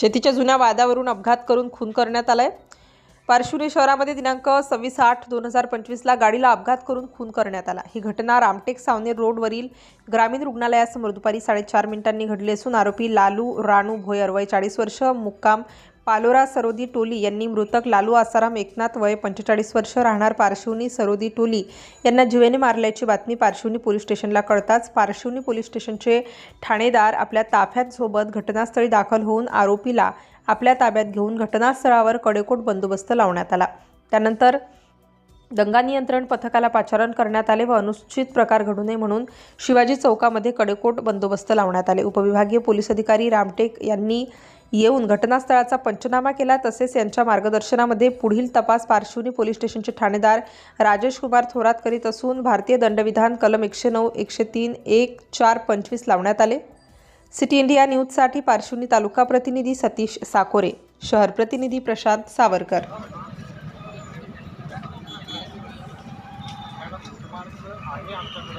शेतीच्या जुन्या वादावरून अपघात करून खून करण्यात आलाय. पारशिवनी शहरामध्ये दिनांक सव्वीस आठ दोन हजार पंचवीसला गाडीला अपघात करून खून करण्यात आला. ही घटना रामटेक सावनेर रोडवरील ग्रामीण रुग्णालयासमोर दुपारी साडेचार मिनिटांनी घडली असून आरोपी लालू राणू भोयर वय चाळीस वर्ष मुक्काम पालोरा सरोदी टोली यांनी मृतक लालू आसाराम एकनाथ वय पंचेचाळीस वर्ष राहणार पारशिवनी सरोदी टोली यांना जीवेने मारल्याची बातमी पारशिवनी पोलीस स्टेशनला कळताच पारशिवनी पोलीस स्टेशनचे ठाणेदार आपल्या ताफ्यात सोबत घटनास्थळी दाखल होऊन आरोपीला आपल्या ताब्यात घेऊन घटनास्थळावर कडेकोट बंदोबस्त लावण्यात आला. त्यानंतर दंगा नियंत्रण पथकाला पाचारण करण्यात आले व अनुचित प्रकार घडू नये म्हणून शिवाजी चौकामध्ये कडेकोट बंदोबस्त लावण्यात आले. उपविभागीय पोलीस अधिकारी रामटेक यांनी येऊन घटनास्थळाचा पंचनामा केला. तसेच यांच्या मार्गदर्शनामध्ये पुढील तपास पार्श्वनी पोलीस स्टेशनचे ठाणेदार राजेश कुमार थोरात करीत असून भारतीय दंडविधान कलम एकशे नऊ एकशे तीन एक चार पंचवीस लावण्यात आले. सिटी इंडिया न्यूजसाठी पार्श्वनी तालुका प्रतिनिधी सतीश साकोरे. शहर प्रतिनिधी प्रशांत सावरकर. आमच्याकडे